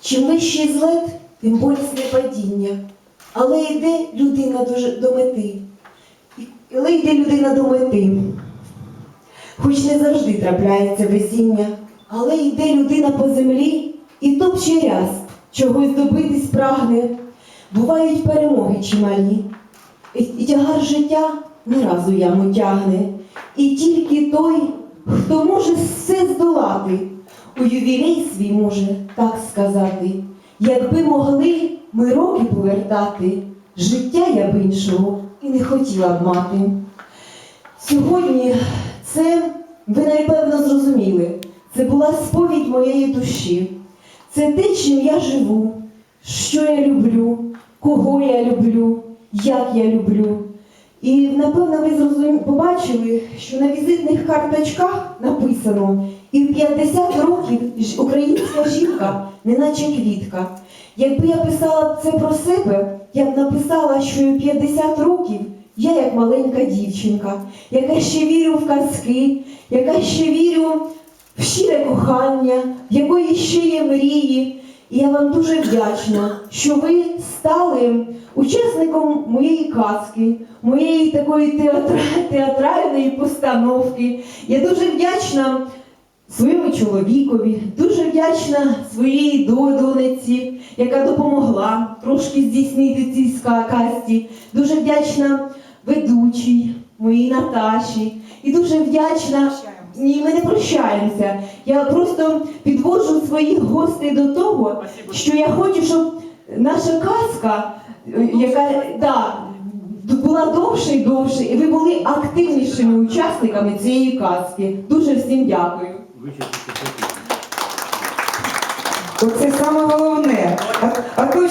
Чим вищий злет, тим болісне падіння. Але йде людина до, мети. Але йде людина до мети. Хоч не завжди трапляється везіння, але йде людина по землі і топче ряс, чогось добитись прагне. Бувають перемоги чималі, і тягар життя не разу яму тягне. І тільки той, хто може все здолати, у ювілей свій може так сказати. Якби могли ми роки повертати, життя я б іншого і не хотіла б мати. Сьогодні це, ви напевно зрозуміли, це була сповідь моєї душі. Це те, чим я живу, що я люблю, кого я люблю, як я люблю. І напевно ви зрозумі... побачили, що на візитних карточках написано і в 50 років українська жінка, неначе квітка. Якби я писала це про себе, я б написала, що і в 50 років я як маленька дівчинка, яка ще вірю в казки, яка ще вірю в щире кохання, в якої ще є мрії. І я вам дуже вдячна, що ви стали учасником моєї казки, моєї такої театра- театральної постановки. Я дуже вдячна своєму чоловікові, дуже вдячна своїй до- донеці, яка допомогла трошки здійснити ці ска- казці. Дуже вдячна ведучій, моїй Наташі. І дуже вдячна. Ні, ми не прощаємося. Я просто підводжу своїх гостей до того, що я хочу, щоб наша казка, е, яка да, була довше і довше, і ви були активнішими учасниками цієї казки. Дуже всім дякую. Оце саме головне. А, а то